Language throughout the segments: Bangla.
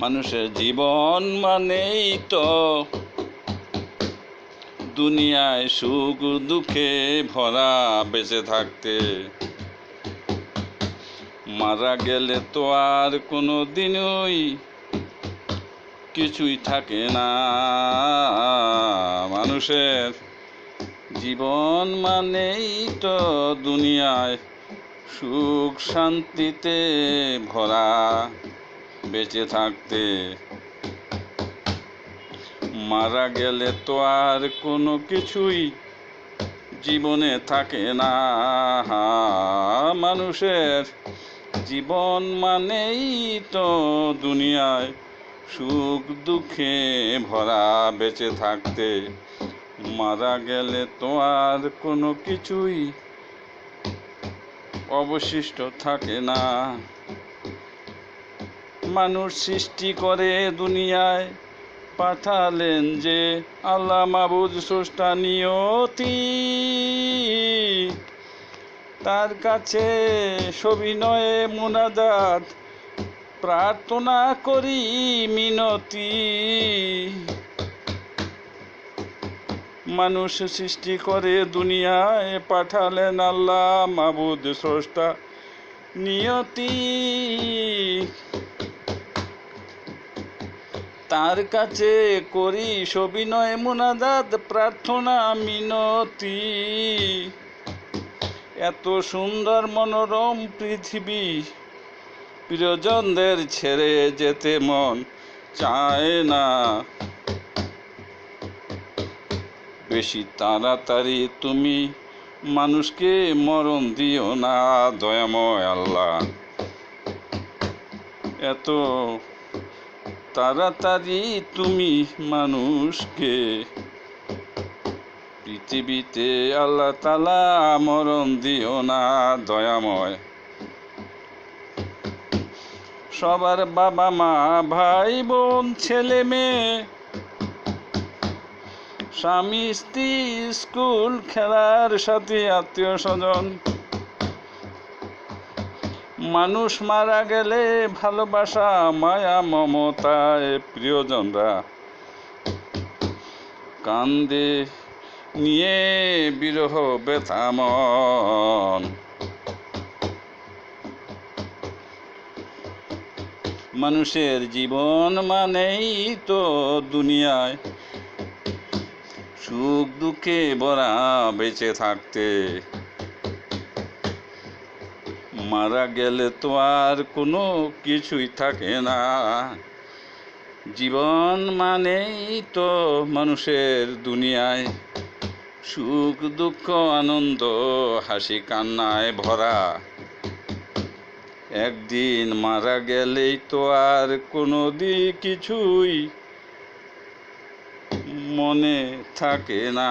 মানুষের জীবন মানেই তো দুনিয়ায় সুখ দুঃখে ভরা বেঁচে থাকতে। মারা গেলে তো আর কোনো দিনই কিছুই থাকে না। মানুষের জীবন মানেই তো দুনিয়ায় সুখ শান্তিতে ভরা। বেঁচে থাকতে। মারা গেলে তো আর কোনো কিছুই জীবনে থাকে না। মানুষের জীবন মানেই তো দুনিয়ায় সুখ দুঃখে ভরা বেঁচে থাকতে। মারা গেলে তো আর কোনো কিছুই অবশিষ্ট থাকে না। মানুষ সৃষ্টি করে দুনিয়ায়। পাঠালেন যে আল্লাহ মাবুদ স্রষ্টা নিয়তি। তার কাছে সবিনয়ে মোনাজাত। প্রার্থনা করি মিনতি। মানুষ সৃষ্টি করে দুনিয়ায় পাঠালেন আল্লাহ মাবুদ স্রষ্টা নিয়তি। তার কাছে করি সবিনয় মোনাজাত, প্রার্থনা, মিনতি। এত সুন্দর মনোরম পৃথিবী, প্রিয়জনদের ছেড়ে যেতে মন চায় না। বেশি তাড়াতাড়ি তুমি মানুষকে মরণ দিও না, দয়াময় আল্লাহ। এত তাড়াতাড়ি তুমি মানুষকে। পৃথিবীতে আল্লাহ তালা মরণ দিও না, দয়াময়। সবার বাবা মা, ভাই, বোন, ছেলে, মেয়ে। স্বামী, স্ত্রী, স্কুল, খেলার সাথে, আত্মীয় স্বজন। মানুষ মারা গেলে ভালোবাসা, মায়া মমতায় প্রিয়জনরা কান্দে, নিয়ে বিরহ ব্যথামন মানুষের জীবন মানেই তো দুনিয়ায় সুখ দুঃখে বরা বেঁচে থাকতে। মারা গেলে তো আর কোনো কিছুই থাকে না। জীবন মানেই তো মানুষের দুনিয়ায় সুখ, দুঃখ, আনন্দ, হাসি, কান্নায় ভরা। একদিন মারা গেলেই তো আর কোনো দি কিছুই মনে থাকে না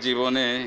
জীবনে।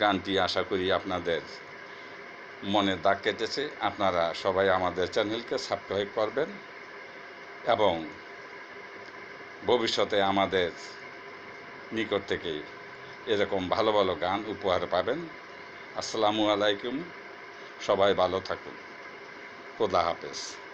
গানটি আশা করি আপনাদের মনে দাগ কেটেছে। আপনারা সবাই আমাদের চ্যানেলকে সাবস্ক্রাইব করবেন এবং ভবিষ্যতে আমাদের নিকট থেকে এরকম ভালো ভালো গান উপহার পাবেন। আসসালামু আলাইকুম। সবাই ভালো থাকুন। খোদা হাফেজ।